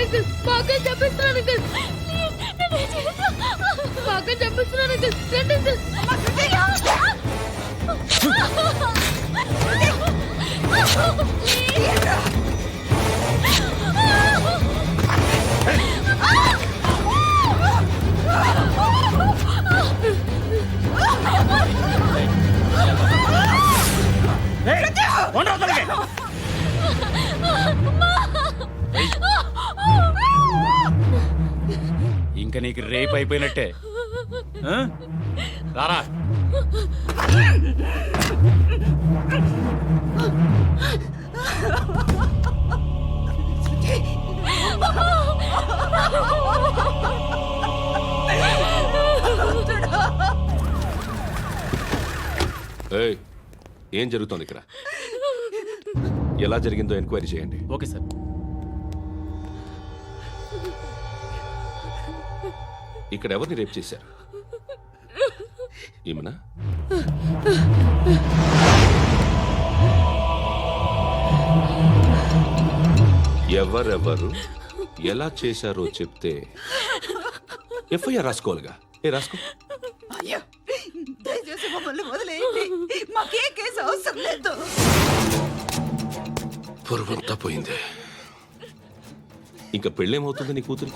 Uncle బాగా చెప్పిస్తున్నాను uncle బాగా అంకుల్ రండి అంకుల్ ఇంకా నీకు రేప్ అయిపోయినట్టే? రారా. ఏం జరుగుతోంది ఇక్కడ? ఎలా జరిగిందో ఎంక్వైరీ చేయండి. Okay sir. ఇక్కడ ఎవరిని రేప్ చేశారు? ఈమెనా? ఎవరెవరు ఎలా చేశారో చెప్తే ఎఫ్ఐఆర్ రాసుకోవాలిగా. ఏ రాసుకో. మమ్మల్ని వదిలేయండి. మాకే కేసు అవసరం లేదు. పొరువంతా పోయింది. ఇంకా పెళ్ళేమవుతుంది నీ కూతురు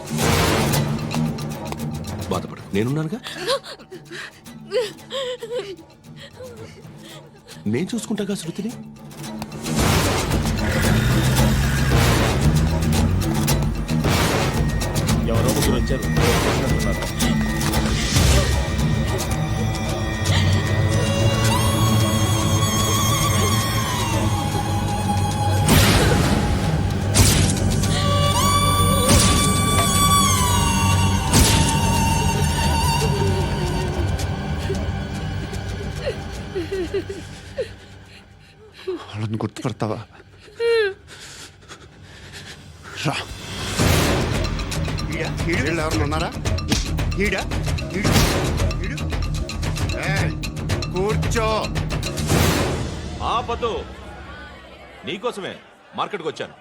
బాధపడకు. నేనున్నానుగా? నేను చూసుకుంటాగా శృతిని? ఎవరో ముగ్గురు వచ్చారు. వాళ్ళని గుర్తుపడతావా? రా. వీళ్ళు ఎవరు ఉన్నారా? ఈడ కూర్చో. ఆపద్దు నీకోసమే మార్కెట్కి వచ్చాను.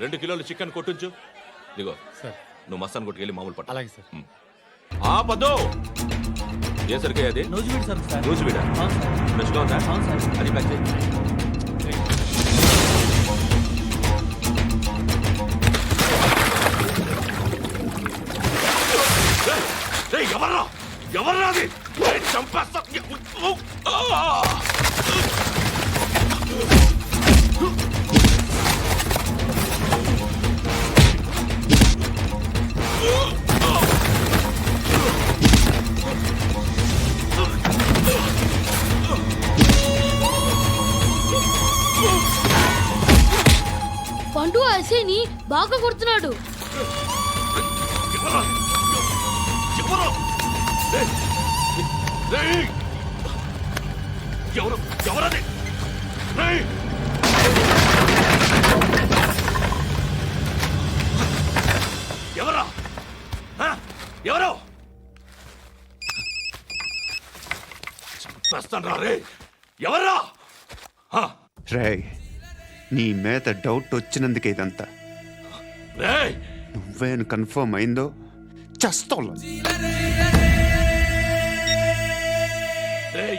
రెండు కిలోలు చికెన్ కొట్టించు. ఇదిగో సార్. నువ్వు మస్తాన్ కొట్టుకెళ్ళి మామూలు పట్ట. అలాగే సార్. ఆపద్దు ఏ సరికే అది? Nuzvid sir sir. రోజు వీడా అవును సార్. ఫ్రెష్గా ఉందా. అది ప్యాక్ చేయి. చంపేస్తా. ఆ! పండు అసేని బాగా కొడుతున్నాడు. ఎవరు ఎవరది! ఎవరా? ఆ? ఎవరు? చంపేస్తాను రే నీ మీద డౌట్ వచ్చినందుకే ఇదంతా. రేయ్! నువ్వేను కన్ఫర్మ్ అయిందో చస్తావు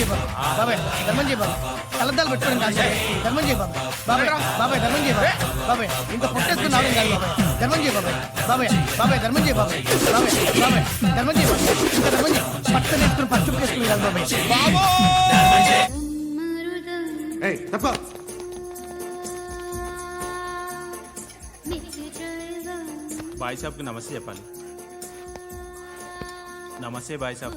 బాబాయ్, బాబాయ్, ధర్మం చేయ బాబు. బాబాయ్ ధర్మం చేయి బాబాయ్ కలద్దాలు పెట్టుకోవడం కాదు సార్. ధర్మం చేయి బాబాయ్ బాబాయ్ బాబాయ్ ధర్మం చేయి బాబాయ్ బాబాయ్ ఇంత పొట్టేసుకుని రావడం కాదు బాబాయ్. ధర్మం చేయి బాబాయ్ బాబాయ్ బాబాయ్ ధర్మం చేయి బాబాయ్ బాబాయ్ బాబాయ్ ధర్మం చేయి బాబాయ్ ఇంకా ధర్మం చేయి పట్టణ వేసుకుని పచ్చి వేసుకుని కాదు బాబాయ్! ఏయ్ తప్ప. బాయ్ సాబ్కి నమస్తే చెప్పాలి. నమస్తే బాయ్ సాబ్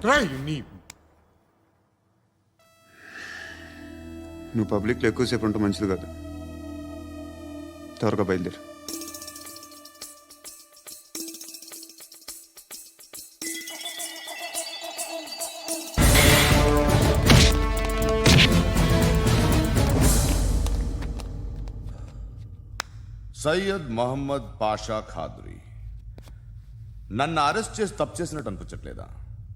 చంపనివ్వను నువ్వు పబ్లిక్లో ఎక్కువసేపు ఉంటే మంచిది కాదు. త్వరగా బయలుదేరు. సయ్యద్ మహమ్మద్ పాషా ఖాద్రి. నన్ను అరెస్ట్ చేసి తప్పు చేసినట్టు అనిపించట్లేదా?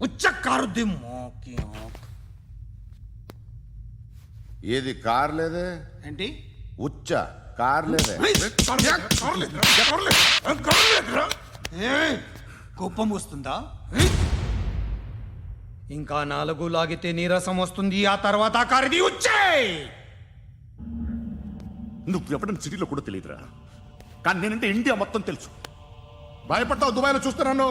ఉచ్చ ఆక్. ఏది కార్ లేదే? ఏంటి? ఉచ్చ కార్ లేదే. ఏయ్, కోపం వస్తుందా? ఇంకా నాలుగు లాగితే నీరసం వస్తుంది ఆ తర్వాత ఆ కారిది ఉచ్చే. నువ్వు ఎప్పుడైనా సిటీలో కూడా తెలియదురా. కానీ నేనంటే ఇండియా మొత్తం తెలుసు. భయపడతావు దుబాయ్లో చూస్తున్నాను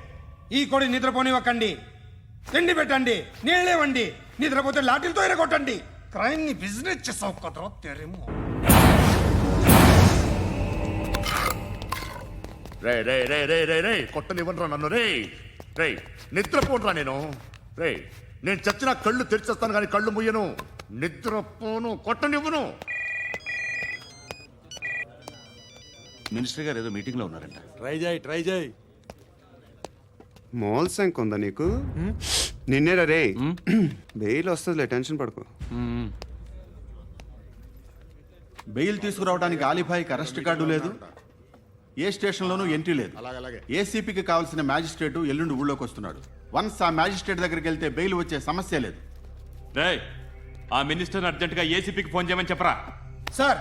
ఈ కోడి నిద్రపోనివ్వకండి. తిండి పెట్టండి నీళ్ళేవండి నిద్రపోతే లాఠీలతో ఎరగొట్టండి. క్రైమ్ని బిజినెస్ చేసావు కదరా తెరేమో. రే రే రే రే రే రే కొట్టనివ్వనరా నన్ను రే రే నిద్రపోనరా నేను రే నేను చచ్చిన కళ్ళు తెరిచేస్తాను కానీ కళ్ళు ముయ్యను నిద్రపోను కొట్టనివ్వను. మినిస్టర్ గారు ఏదో మీటింగ్లో ఉన్నారంట. ట్రై చేయి ట్రై చేయి. మోల్ సంక్ ఉందా నీకు? నిన్నేరా రే బెయిల్ వస్తుందిలే టెన్షన్ పడుకో. బెయిల్ తీసుకురావడానికి ఆలిభాయికి అరెస్ట్ కార్డు లేదు ఏ స్టేషన్లోనూ ఎంట్రీ లేదు. ఏసీపీకి కావాల్సిన మ్యాజిస్ట్రేట్ ఎల్లుండి ఊళ్ళోకి వస్తున్నాడు. వన్స్ ఆ మ్యాజిస్ట్రేట్ దగ్గరికి వెళ్తే బెయిల్ వచ్చే సమస్య లేదు. రేయ్ ఆ మినిస్టర్ అర్జెంటుగా ఏసీపీకి ఫోన్ చేయమని చెప్పరా? సార్!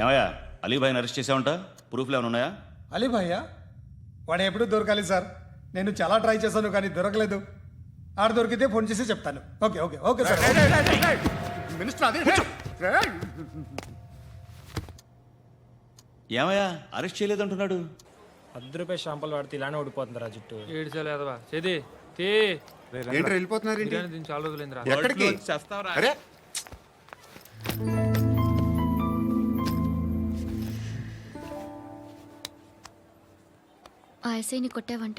ఏమయ్యా అలీభాయిని అరెస్ట్ చేసావంట? ప్రూఫ్లు ఏమైనా ఉన్నాయా? అలీ భయ్యా వాడు ఎప్పుడు దొరకాలి సార్. నేను చాలా ట్రై చేశాను కానీ దొరకలేదు. ఆడ దొరికితే ఫోన్ చేసి చెప్తాను. Okay okay okay sir. Minister అదే. రే. ఏమయ్యా? అరెస్ట్ చేయలేదంటున్నాడు. పది రూపాయలు షాంపూలు వాడితే ఇలానే ఓడిపోతుంది రా జుట్టు. ఏడు చలేదవా చేది తీ. ఏంటి వెళ్ళిపోతున్నారు ఏంటి? బిర్యానీ తిని చాలా రోజులైందిరా. ఎక్కడికి? చేస్తావరా. అరే. ఆ ఎస్ఐని కొట్టావంట?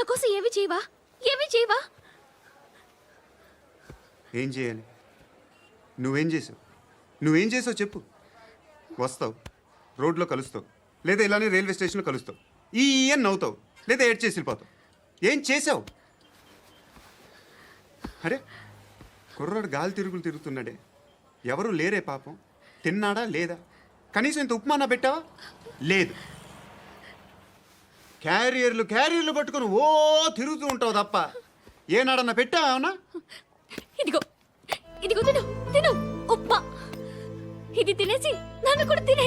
నా కోసం ఏవి చేయవా? ఏవి చేయవా? ఏం చేయాలి? నువ్వేం చేసావు? నువ్వేం చేసావు చెప్పు. వస్తావు. రోడ్లో కలుస్తావు. లేదా ఇలానే రైల్వే స్టేషన్లో కలుస్తావు. ఈ ఈ అని నవ్వుతావు. లేదా ఏడ్ చేసి వెళ్ళిపోతావు. ఏం చేసావు? అరే కుర్రాడు గాలి తిరుగులు తిరుగుతున్నాడే. ఎవరు లేరే పాపం. తిన్నాడా లేదా? కనీసం ఇంత ఉప్మానా పెట్టావా? లేదు. క్యారియర్లు క్యారియర్లు పట్టుకొని ఓ తిరుగుతూ ఉంటావు తప్ప. ఏనాడన్నా పెట్టావనా ఇదిగో ఇదిగో తిను తిను ఉప్మా. ఇది తినేసి నన్ను కూడా తినే.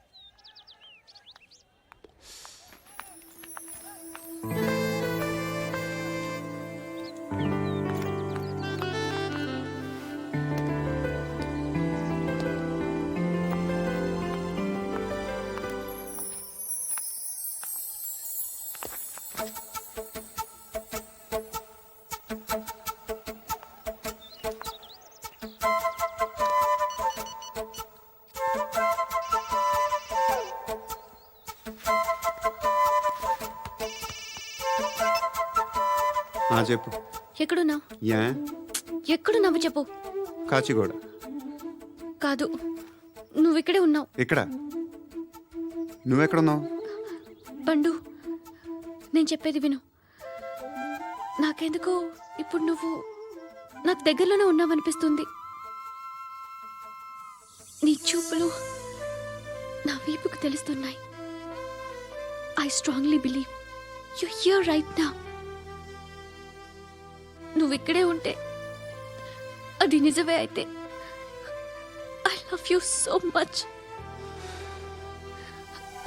ఆ, చెప్పు. ఎక్కడున్నావు యా. ఎక్కడున్నావు చెప్పు. కాచిగూడ. కాదు నువ్వు ఇక్కడే ఉన్నావు. ఇక్కడ. నువ్వెక్కడున్నావు? నేను చెప్పేది విను. నాకెందుకో ఇప్పుడు నువ్వు నాకు దగ్గరలోనే ఉన్నావనిపిస్తుంది. నీ చూపులు నా వీపుకు తెలుస్తున్నాయి. I strongly believe you here right నా నువ్వు ఇక్కడే ఉంటే అది నిజమే అయితే I love you so much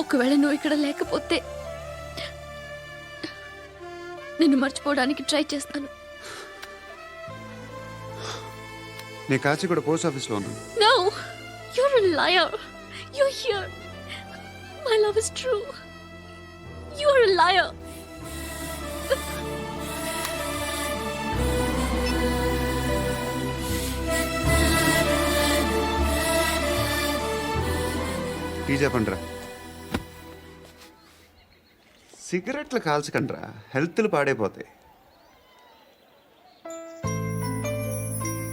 ఒకవేళ నువ్వు ఇక్కడ లేకపోతే నిన్ను మర్చిపోవడానికి ట్రై చేస్తాను. నే కాచి పోస్ట్ ఆఫీస్ ఉన్నాను. No you are liar you here my true you are liar pizza పండురా. సిగరెట్లు కాల్చకండ్రా. హెల్త్లు పాడైపోతాయి.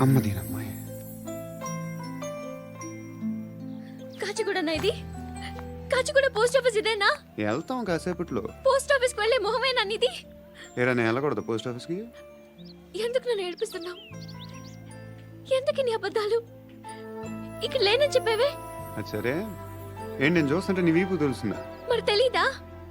అమ్మ దీనమ్మాయి కాచిగూడనా ఇది? కాచిగూడ పోస్ట్ ఆఫీస్ ఇదేనా? వెళ్తాం కాసేపట్లో. పోస్ట్ ఆఫీస్కి వెళ్ళే మొహమేనా ఇది ఏరా నేను వెళ్ళకూడదు పోస్ట్ ఆఫీస్కి? ఎందుకు నన్ను ఏడిపిస్తున్నావు? ఎందుకు నీ అబద్ధాలు? ఇక్కడ లేనని చెప్పేవే? అది సరే. ఏంటి నేను చూస్తుంటే నీ వీపు తెలుస్తుందా? మరి తెలీదా?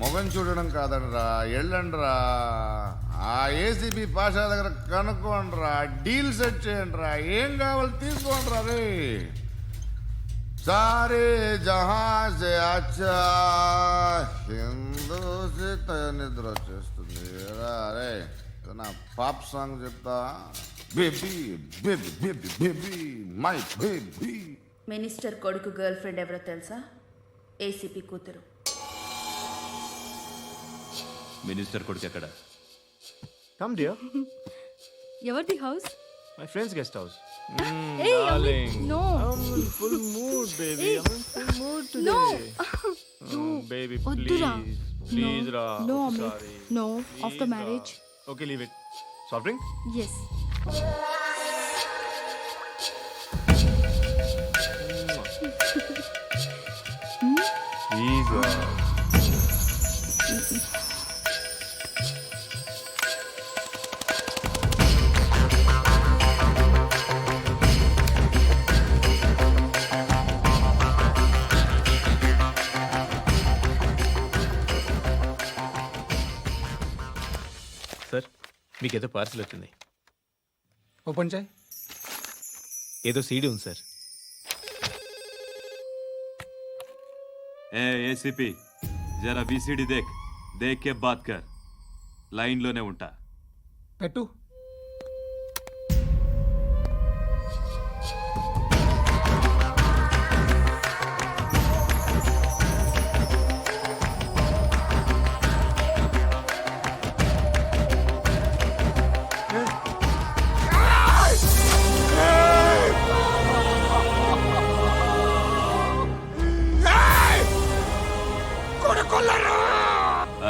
మొగం చూడడం కాదండ్రా ఎళ్ళండ్రా. ఆ ఏసీబీ పాషా దగ్గర కనుక్కోండిరా డీల్ సెట్ చేయండిరా ఏం కావాలి తీసుకోండి రే సారే జహా నిద్ర వచ్చేస్తుంది నా పాప్ సాంగ్ చెప్తా? Baby baby baby baby my baby. Minister కొడుకు గర్ల్ ఫ్రెండ్ ఎవరో తెలుసా? ఏసీపీ కూతురు. మినిస్టర్ కొడుకు ఎక్కడ? కమ్ డియర్ ఎవరిది house? My friends guest house no full mood baby full mood no baby వద్దురా. ప్లీజ్ రా No, sorry no after marriage okay leave it soft drink yes please మీకేదో parcel వచ్చింది. Open చేయి. ఏదో CD ఉంది sir. ఏ ACP జరా BCD దేక్ దేక్. కే బాత్ కర్ లైన్లోనే ఉంటా. పెట్టు.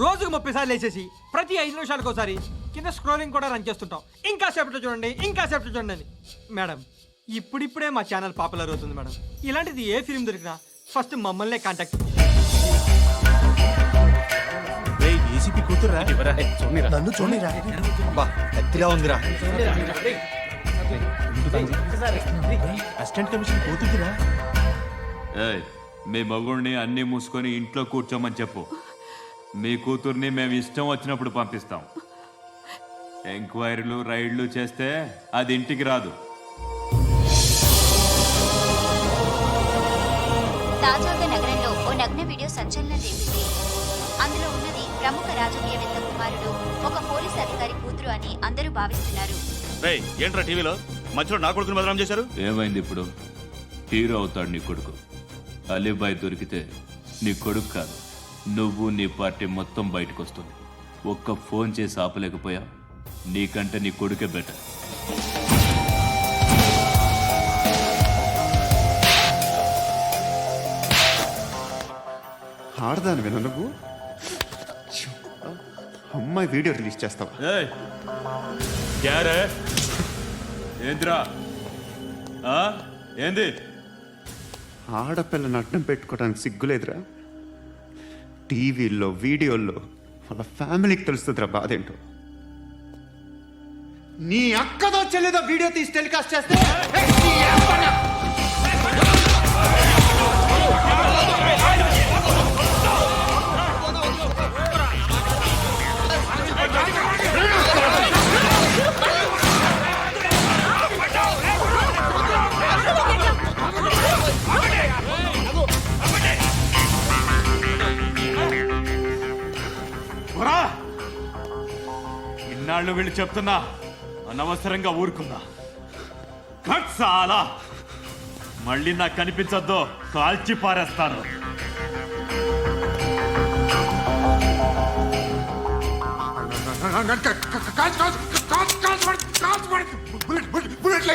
రోజుకు ముప్పై సార్లు వేసేసి ప్రతి ఐదు నిమిషాలకు ఒకసారి కింద స్క్రోలింగ్ కూడా రన్ చేస్తుంటాం. ఇంకా సేపట్లో చూడండి ఇంకా సేపట్లో చూడండి అని. మేడం ఇప్పుడిప్పుడే మా ఛానల్ పాపులర్ అవుతుంది మేడం. ఇలాంటిది ఏ ఫిల్మ్ దొరికినా ఫస్ట్ మమ్మల్నే కాంటాక్ట్ ఏసీపీ కూతురా నన్ను చూడరా కత్తిలా ఉందిరా. అసిస్టెంట్ కమిషన్ మీ మగుడిని అన్నీ మూసుకొని ఇంట్లో కూర్చోమని చెప్పు. మీ కూతుర్ని మేము ఇష్టం వచ్చినప్పుడు పంపిస్తాం. ఎంక్వైరీలు రైడ్లు చేస్తే అది ఇంటికి రాదు. తాజాగా నగరంలో ఓ నగ్న వీడియో సంచలనం రేపింది. అందులో ఉన్నది ప్రముఖ రాజకీయవేత్త కుమారుడు ఒక పోలీస్ అధికారి కూతురు అని అందరూ భావిస్తున్నారు. రేయ్ ఏంట్రా టీవీలో? మధ్యలో నా కొడుకుని బదనాం చేశారు? ఏమైంది ఇప్పుడు? హీరో అవుతాడు నీ కొడుకు. అలీబాయ్ దొరికితే నీ కొడుకు కాదు. నువ్వు నీ పార్టీ మొత్తం బయటకు వస్తుంది ఒక్క ఫోన్ చేసి ఆపలేకపోయా? నీకంటే నీ కొడుకే బెటర్. ఆడదాను విన నువ్వు. అమ్మాయి వీడియో రిలీజ్ చేస్తావా? ఏంద్రా? ఏంది? ఆడపిల్లని అడ్డం పెట్టుకోవడానికి సిగ్గులేదురా. టీవీల్లో వీడియోల్లో వాళ్ళ ఫ్యామిలీకి తెలుస్తుందిరా బాధ ఏంటో. నీ అక్కదో చెల్లిదో వీడియో తీసి టెలికాస్ట్ చేస్తే వాళ్ళు వీళ్ళు చెప్తున్నా అనవసరంగా ఊరుకున్నా కట్ చాలా మళ్ళీ నాకు కనిపించొద్దు కాల్చి పారేస్తాను बुलेट बुलेट बुलेट ले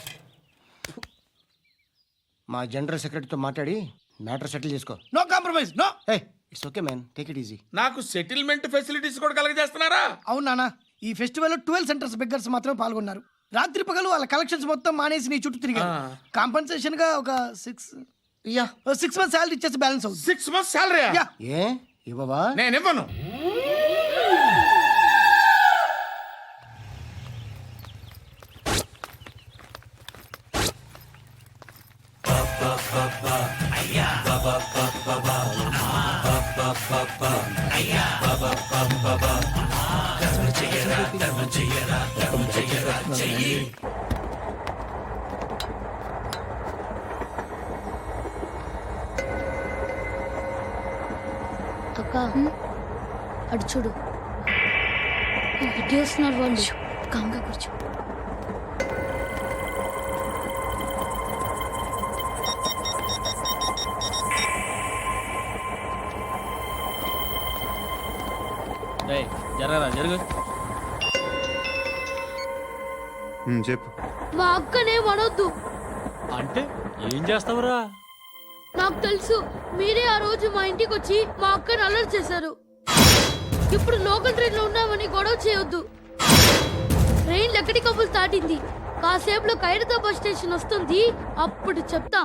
మా జనరల్ సెక్రటరీతో మాట్లాడి మ్యాటర్ సెటిల్ చేసుకో. No compromise no. A it's okay man. Take it easy. నాకు సెటిల్మెంట్ ఫెసిలిటీస్ కూడా కలగజేస్తున్నారా? అవును నాన్న. ఈ ఫెస్టివల్ ట్వెల్వ్ సెంటర్స్ బెగ్గర్స్ మాత్రమే పాల్గొన్నారు. రాత్రి పగలు వాళ్ళ కలెక్షన్స్ మొత్తం మానేసి నీ చుట్టూ తిరిగారు. కాంపన్సేషన్గా ఒక six yeah. Six months salary ఇచ్చేసి బ్యాలెన్స్ అవుతుంది సిక్స్ మంత్స్ శాలరీ యా. ఏ? ఇవ్వవా? నేను ఇవ్వను అక్క. అడు చూడు. ఇటు వస్తున్నారు వాళ్ళు. కాంగా కూర్చో. జరగరా జరుగు. చెప్పు. మా అక్కనే వడొద్దు అంటే ఏం చేస్తావురా? నాకు తెలుసు మీరే ఆ రోజు మా ఇంటికి వచ్చి మా అక్కని అలర్ట్ చేశారు. ఇప్పుడు లోకల్ ట్రైన్లో ఉన్నామని గొడవ చేయొద్దు. ట్రైన్ ఎక్కడి కబుల్ దాటింది. కాసేపులో ఖైరతాబాద్ బస్ స్టేషన్ వస్తుంది అప్పుడు చెప్తా.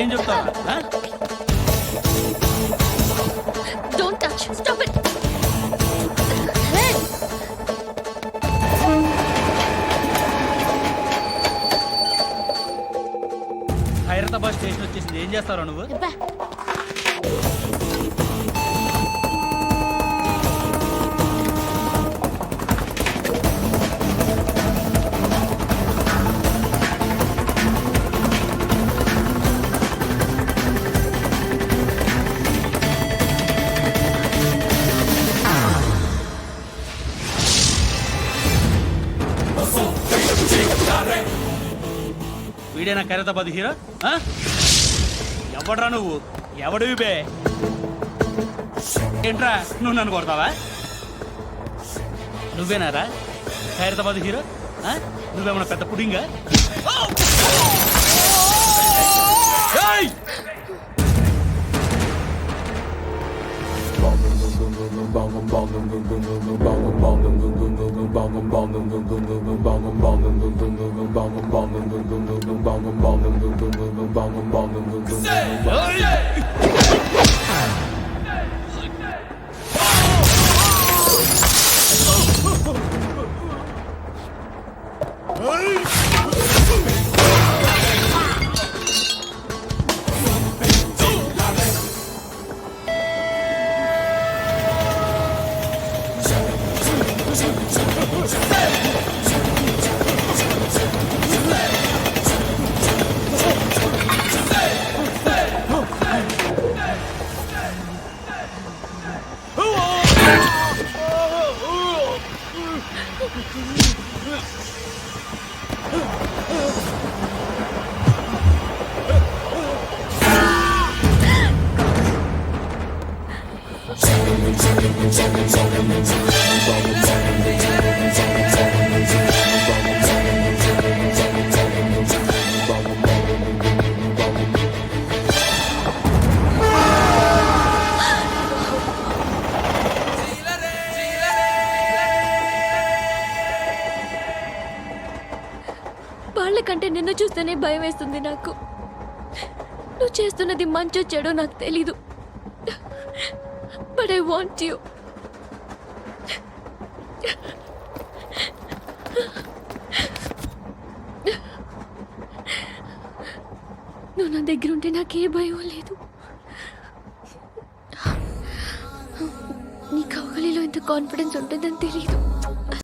ఏం చెప్తావు ఏం చేస్తావు నువ్వు? వీడేనా ఖైరతాబాద్ హీరో? ఆ? ఎవడ్రా నువ్వు ఎవడివి బే ఏంట్రా నువ్వు నన్ను కొడతావా నువ్వేనారా హైదరాబాద్ హీరో నువ్వేమన్నా పెద్ద పుడింగా వాళ్ళకంటే నిన్ను చూస్తేనే భయం వేస్తుంది నాకు. నువ్వు చేస్తున్నది మంచో చెడో నాకు తెలీదు. But ఐ వాంట్ యూ నువ్వు నా దగ్గర ఉంటే నాకే భయం లేదు. నీ కవలిలో ఇంత కాన్ఫిడెన్స్ ఉంటుందని తెలియదు